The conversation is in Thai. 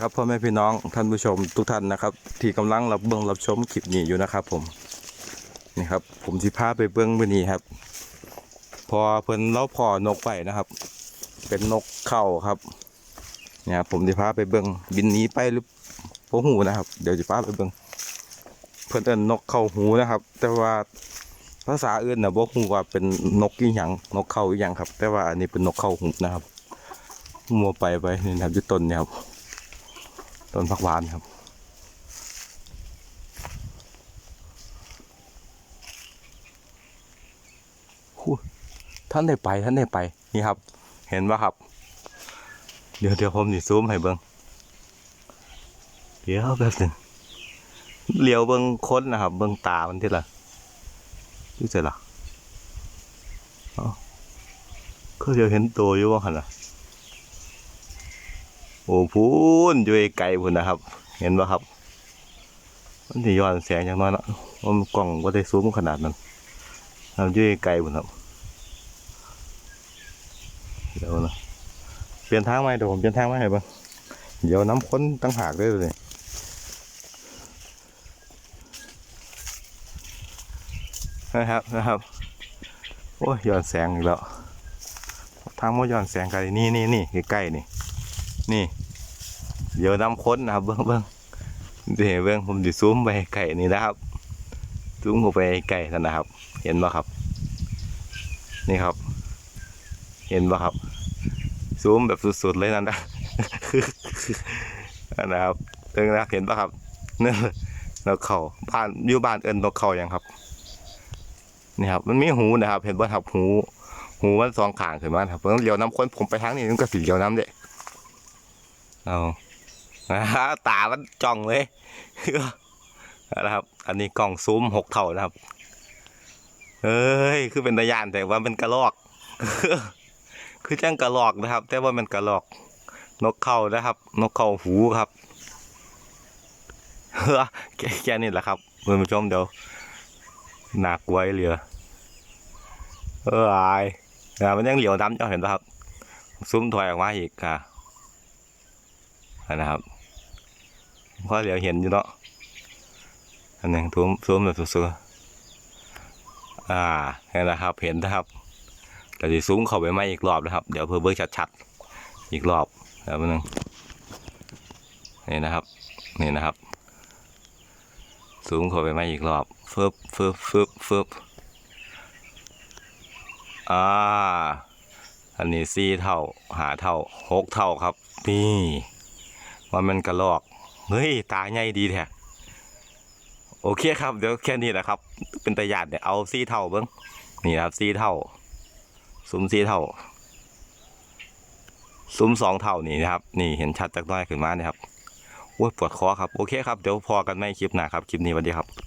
ครับพ่อแม่พี่น้องท่านผู้ชมทุกท่านนะครับ ที่กำลังรับเบื้องรับชมคลิปนี้อยู่นะครับ ผมนี่ครับ ผมสิพาไปเบื้องมือนี้ครับ พอเพิ่นเล่าพอนกไปนะครับ เป็นนกเข้าครับเนี่ยครับผมสิพาไปเบื้องบินหนี้ไปหรือโหูนะครับ เดี๋ยวจะพาไปเบื้องเพิ่นเอิ้นนกเข้าหูนะครับ แต่ว่าภาษาอื่นนะบ่ฮู้ว่าเป็นนกอีหยังนกเข้าอีหยังครับ แต่ว่าอันนี้เป็นนกเข้าหูนะครับมัวไปไปนี่นะครับอยู่ต้นเนี่ยครับ ต้นผักหวานครับหูท่านได้ไปท่านได้ไปนี่ครับ เห็นปะครับ เดี๋ยวเดี๋ยวผมสิซูมให้เบิ้งเดี๋ยวแป๊บนึงเลียวเบิ้งค้นนะครับ เบิ้งตามันที่ละดูเสร็จละเอ้าก็เดี๋ยวเห็นตัวอยู่ว่าหันล่ะ โอ้พูนอยู่ไกลพุ่นนะครับ เห็นปะครับ มันจะย้อนแสงอย่างน้อยละมันกล้องก็ได้ซูมขนาดนั้นทำอยู่ไกลพุ่นครับเดี๋ยวนะเปลี่ยนทางไหมเดี๋ยวผมเปลี่ยนทางไหมให้บ้างเดี๋ยวน้ำค้นตั้งหากได้เลยนะครับนะครับ โอ้ยย้อนแสงอีกแล้วทางมัย้อนแสงไกลนี่นี่นี่ใกล้ๆนี่ นี่ เดี๋ยวน้ำค้นนะครับเบิ้งเบิ้งเดี๋ยวเบิ้งผมจะซูมไปไก่นี่นะครับซูมเข้าไปไก่นั่นนะครับ เห็นปะครับ นี่ครับ เห็นปะครับซูมแบบสุดๆเลยนั่นนะนั่นนะครับเรื่องนะเห็นปะครับนี่นกเขาบ้านอยู่บ้านเอิญนกเขาอยังครับนี่ครับมันมีหูนะครับ เห็นปะครับหู หูมันสองขางขึ้นมาครับเพราะเลี้ยวน้ำค้นผมไปทางนี้มันก็สีเลี้ยวน้ำเด็ เอาอ่าตามันจ้องเลยนะครับ อันนี้กล่องซูมหกเท่านะครับเอ้ย คือเป็นตะยานแต่ว่าเป็นกระรอก คือจ้างกระรอกนะครับ แต่ว่ามันกระรอก นกเขานะครับ นกเข้าหูครับเฮ้อแค่นี้แหละครับคุณผู้ชมเดี๋ยวหนักไว้เหลือเอออายอ่ามันยังเหลียวดำเจ้าเห็นปะครับ ซุ้มถอยออกมาอีกค่ะ นะครับพอเดี๋ยวเห็นอยู่เนาะอันนึงทุ่มทุ่มแบบสุดๆอ่านี่แหละครับเห็นนะครับแต่จะซุ้มเข้าไปไหมอีกรอบนะครับ เดี๋ยวเพื่อเบิกชัดๆอีกรอบแล้วนึงนี่นะครับนี่นะครับซูมเข้าไปไหมอีกรอบฟึบฟึบฟึบฟึบอ่าอันนี้สี่เท่าหาเท่าหกเท่าครับนี่ ว่ามันกระลอก เฮ้ย ตาใหญ่ดีแท้โอเคครับ เดี๋ยวแค่นี้แหละครับ เป็นตะยาดเนี่ยเอาซีเท่าเบิ้งนี่ครับซีเท่าซุ้มซีเท่าซุ้มสองเท่านี่นะครับ นี่เห็นชัดจากน้อยขึ้นมาเนี่ยครับโอ้ยปวดคอครับ โอเคครับ เดี๋ยวพอกันไม่คลิปหน้าครับ คลิปนี้สวัสดีครับ